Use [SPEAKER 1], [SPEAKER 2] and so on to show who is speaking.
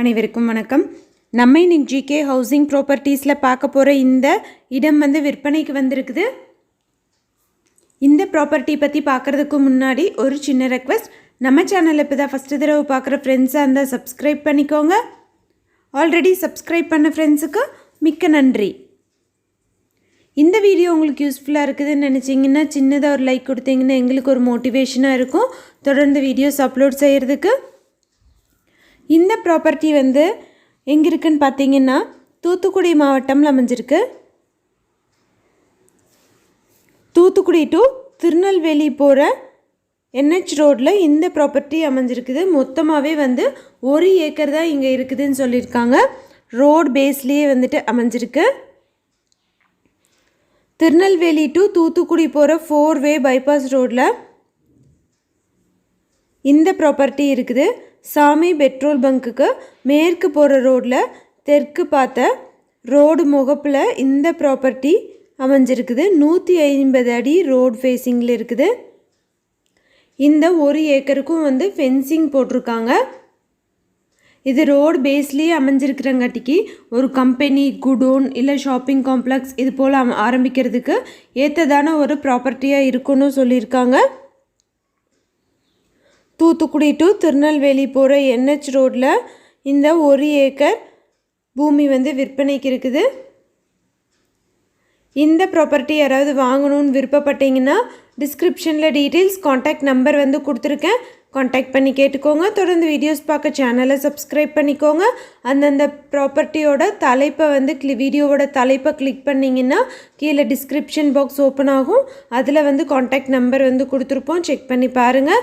[SPEAKER 1] அனைவருக்கும் வணக்கம். நம்ம இன்னைக்கு ஜிகே ஹவுசிங் ப்ராப்பர்ட்டிஸில் பார்க்க போகிற இந்த இடம் வந்து விற்பனைக்கு வந்திருக்குது. இந்த ப்ராப்பர்ட்டி பற்றி பார்க்குறதுக்கு முன்னாடி ஒரு சின்ன ரெக்வஸ்ட் நம்ம சேனலில் இப்போ தான் ஃபஸ்ட்டு தடவை பார்க்குற ஃப்ரெண்ட்ஸாக இருந்தால் சப்ஸ்கிரைப் பண்ணிக்கோங்க. ஆல்ரெடி சப்ஸ்கிரைப் பண்ண ஃப்ரெண்ட்ஸுக்கு மிக்க நன்றி. இந்த வீடியோ உங்களுக்கு யூஸ்ஃபுல்லாக இருக்குதுன்னு நினச்சிங்கன்னா சின்னதாக ஒரு லைக் கொடுத்தீங்கன்னா எங்களுக்கு ஒரு மோட்டிவேஷனாக இருக்கும். தொடர்ந்து வீடியோஸ் அப்லோட் செய்கிறதுக்கு இந்த ப்ராப்பர்ட்டி வந்து எங்கே இருக்குன்னு பார்த்தீங்கன்னா தூத்துக்குடி மாவட்டம்ல அமைஞ்சிருக்கு. தூத்துக்குடி டு திருநெல்வேலி போகிற என்ஹெச் ரோட்டில் இந்த ப்ராப்பர்ட்டி அமைஞ்சிருக்குது. மொத்தமாகவே வந்து ஒரு ஏக்கர் தான் இங்கே இருக்குதுன்னு சொல்லியிருக்காங்க. ரோடு பேஸ்லேயே வந்துட்டு அமைஞ்சிருக்கு. திருநெல்வேலி டு தூத்துக்குடி போகிற ஃபோர் வே பைபாஸ் ரோட்டில் இந்த ப்ராப்பர்ட்டி இருக்குது. சாமி பெட்ரோல் பங்க்குக்கு மேற்கு போகிற ரோட்டில் தெற்கு பார்த்த ரோடு முகப்பில் இந்த ப்ராப்பர்ட்டி அமைஞ்சிருக்குது. நூற்றி ஐம்பது அடி ரோடு ஃபேஸிங்கில் இருக்குது. இந்த ஒரு ஏக்கருக்கும் வந்து ஃபென்சிங் போட்டிருக்காங்க. இது ரோடு பேஸ்லேயே அமைஞ்சிருக்கிறங்காட்டிக்கு ஒரு கம்பெனி குடோன் இல்லை ஷாப்பிங் காம்ப்ளெக்ஸ் இது போல் ஆரம்பிக்கிறதுக்கு ஏற்றதான ஒரு ப்ராப்பர்ட்டியாக இருக்குன்னு சொல்லியிருக்காங்க. தூத்துக்குடி டு திருநெல்வேலி போகிற என்ஹெச் ரோட்டில் இந்த ஒரு ஏக்கர் பூமி வந்து விற்பனைக்கு இருக்குது. இந்த ப்ராப்பர்ட்டி யாராவது வாங்கணும்னு விருப்பப்பட்டீங்கன்னா டிஸ்கிரிப்ஷனில் டீட்டெயில்ஸ் காண்டாக்ட் நம்பர் வந்து கொடுத்துருக்கேன். காண்டாக்ட் பண்ணி கேட்டுக்கோங்க. தொடர்ந்து வீடியோஸ் பார்க்க சேனலை சப்ஸ்கிரைப் பண்ணிக்கோங்க. அந்தந்த ப்ராப்பர்ட்டியோட தலைப்பை வந்து கிளி வீடியோவோட தலைப்பை கிளிக் பண்ணிங்கன்னா கீழே டிஸ்கிரிப்ஷன் பாக்ஸ் ஓப்பன் ஆகும். அதில் வந்து காண்டாக்ட் நம்பர் வந்து கொடுத்துருப்போம். செக் பண்ணி பாருங்கள்